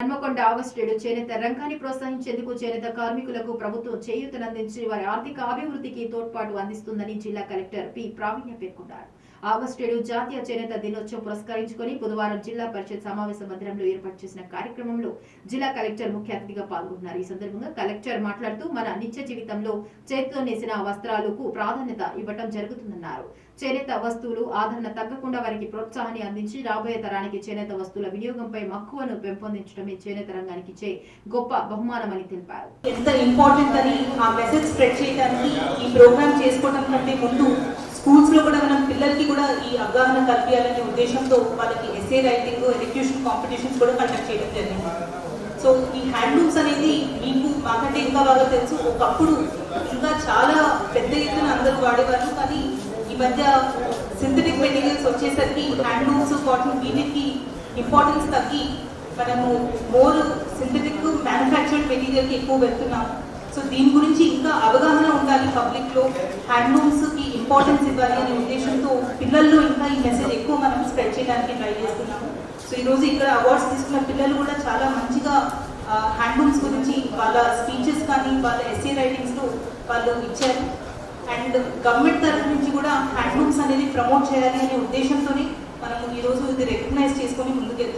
హన్మకొండ ఆగస్టేడు చేనేత రంగాన్ని ప్రోత్సహించేందుకు చేనేత కార్మికులకు ప్రభుత్వం చేయూతనందించి వారి ఆర్థిక అభివృద్ధికి తోడ్పాటు అందిస్తుందని జిల్లా కలెక్టర్ పి. ప్రావీణ్య పేర్కొన్నారు. ఆగస్టు ఏడు జాతీయ చేనేత దినోత్సవం పురస్కరించుకొని బుధవారం జిల్లా పరిషత్ సమావేశ మందిరంలో ఏర్పాటు చేసిన కార్యక్రమంలో జిల్లా కలెక్టర్ ముఖ్య అతిథిగా పాల్గొన్నారు. ఈ సందర్భంగా కలెక్టర్ మాట్లాడుతూ మన నిత్య జీవితంలో చేతితో నేసిన వస్త్రాలకు ప్రాధాన్యత ఇవ్వటం జరుగుతుందన్నారు. చేనేత వస్తువులు ఆదరణ తగ్గకుండా వారికి ప్రోత్సాహాన్ని అందించి రాబోయే తరానికి చేనేత వస్తువుల వినియోగంపై మక్కువను పెంపొందించడమే చేనేత రంగానికి ఇచ్చే గొప్ప బహుమానమని తెలిపారు. ఎంత ఇంపార్టెంట్ అని ఆ మెసేజ్ స్ప్రెడ్ చేయడానికి ఈ ప్రోగ్రామ్ చేసుకోవడం కంటే ముందు స్కూల్స్లో కూడా మనం పిల్లలకి కూడా ఈ అవగాహన కల్పించాలనే ఉద్దేశంతో వాళ్ళకి ఎస్ఏ రైటింగ్ ఎడ్యుకేషన్ కాంపిటీషన్స్ కూడా కండక్ట్ చేయడం జరిగింది. సో ఈ హ్యాండ్లూమ్స్ అనేది మీకు మాకంటే ఇంకా బాగా తెలుసు. ఒకప్పుడు ఇంకా చాలా పెద్ద ఎత్తున అందరూ వాడేవారు కానీ ఈ మధ్య సింథటిక్ మెటీరియల్స్ వచ్చేసరికి హ్యాండ్లూమ్స్ కాటన్ వీటికి ఇంపార్టెన్స్ తగ్గి మనము మోర్ సింథటిక్ మ్యానుఫ్యాక్చర్డ్ మెటీరియల్కి ఎక్కువ వెళ్తున్నాము సో దీని గురించి ఇంకా అవగాహన ఉండాలి పబ్లిక్లో హ్యాండ్లూమ్స్కి కి ఇంపార్టెన్స్ ఇవ్వాలి అనే ఉద్దేశంతో పిల్లల్లో ఇంకా ఈ మెసేజ్ ఎక్కువ మనం స్ప్రెడ్ చేయడానికి ట్రై చేస్తున్నాము. సో ఈ రోజు ఇక్కడ అవార్డ్స్ తీసుకున్న పిల్లలు కూడా చాలా మంచిగా హ్యాండ్లూమ్స్ గురించి వాళ్ళ స్పీచెస్ కానీ వాళ్ళ ఎస్ఏ రైటింగ్స్లో వాళ్ళు ఇచ్చారు. అండ్ గవర్నమెంట్ తరఫు నుంచి కూడా హ్యాండ్లూమ్స్ అనేది ప్రమోట్ చేయాలి అనే ఉద్దేశంతోనే మనము ఈ రోజు ఇది రికగ్నైజ్ చేసుకొని ముందుకెళ్తున్నాము.